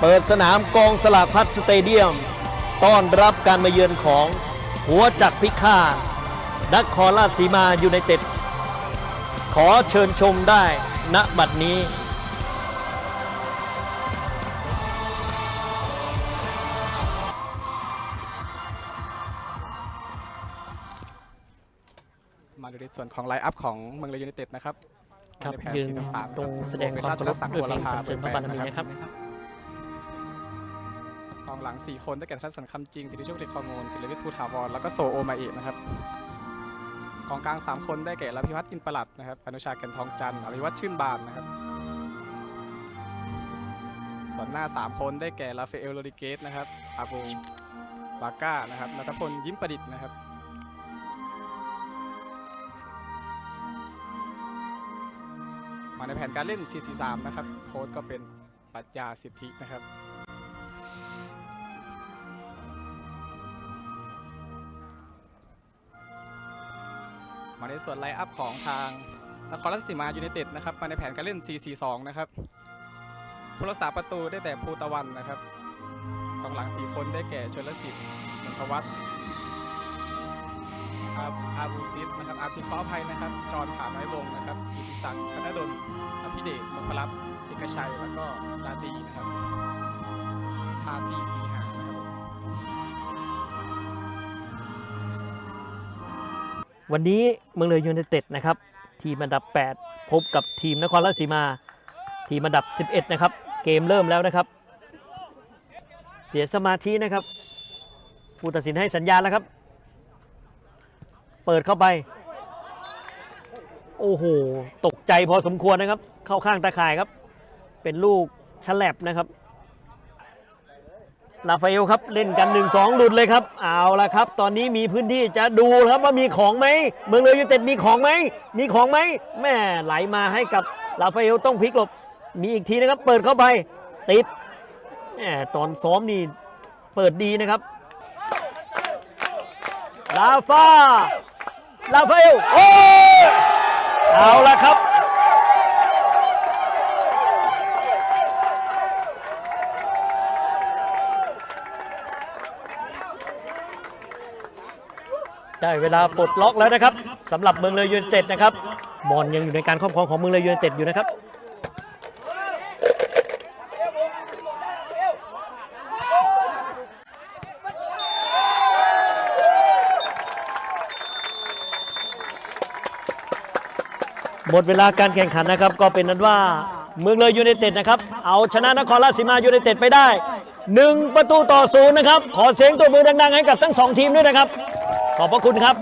เปิดสนามกองสลากพัดสเตเดียม ต้อนรับการมาเยือนของหัวจักรพิฆาตนครราชสีมายูไนเต็ด ขอเชิญชมได้ณบัดนี้มาดูในส่วนของไลน์อัพของเมืองเลยยูไนเต็ดนะครับครับในแผนยืน4-3ตรงแสดงเป็นความราเคาชรรพศักดิ์ด้บัววยเพลรงพาสรรเสริญพระบารมีนะครับก องหลัง 4 คนได้แก่ทัศนคำจริง สิทธิโชคเทคคอร์โมนศิลวิทย์ภูถาวร แล้วก็โซโอมาเอะนะครับกองกลาง 3 คนได้แก่ลพิพัฒน์อินประหลัดนะครับอนุชาแก่นทองจันทร์อภิวัตชื่นบานนะครับส่วนหน้า 3 คนได้แก่ลาเฟเอลโรดิเกสนะครับอาบูบาก้านะครับนัทพลยิ้มประดิษฐ์นะครับมาในแผนการเล่น 4-4-3 นะครับ โค้ดก็เป็นปรัชญาสิทธินะครับ มาในส่วนไลน์อัพของทางนครราชสีมายูไนเต็ดนะครับมาในแผนการเล่น 4-4-2 นะครับผู้รักษาประตูได้แต่ภูตะวันนะครับกองหลัง 4 คนได้แก่ชนลสิทธิ์นนทวัฒน์อาอาบูซิสนะครับอาภิขอภัยนะครับ จอนผาน้อยวงนะครับอิทธิศักดิ์ธนดลอภิเดชนพรัตน์เอกชัย แล้วก็ลาตีนะครับทาปีสีหา วันนี้เมืองเลยยูไนเต็ดนะครับ ทีมอันดับ 8 พบกับทีมนครราชสีมา ทีมอันดับ 11 นะครับ เกมเริ่มแล้วนะครับ เสียสมาธินะครับ ผู้ตัดสินให้สัญญาณแล้วครับ เปิดเข้าไป โอ้โห ตกใจพอสมควรนะครับ เข้าข้างตาข่ายครับ เป็นลูกฉลับนะครับ ลาฟาเอลครับเล่นกัน 1 2หลุดเลยครับ เอาละครับ ตอนนี้มีพื้นที่จะดูครับว่ามีของไหมเมืองเลยยูเต็ดมีของไหมมีของไหมแม่ไหลมาให้กับลาฟาเอลต้องพลิกหลบมีอีกทีนะครับ เปิดเข้าไปติดแหมตอนซ้อมนี่เปิดดีนะครับลาฟาลาฟาเอลโอ้เอาละครับ ได้เวลาปลดล็อกแล้วนะครับสำหรับเมืองเลยยูไนเต็ดนะครับบอลยังอยู่ในการครอบครองของเมืองเลยยูไนเต็ดอยู่นะครับหมดเวลาการแข่งขันนะครับก็เป็นนั้นว่าเมืองเลยยูไนเต็ดนะครับเอาชนะนครราชสีมายูไนเต็ดไปได้หนึ่งประตูต่อศูนย์นะครับ ขอเสียงตัวมือดังๆ ให้กับทั้งสองทีมด้วยนะครับ ขอบพระคุณครับ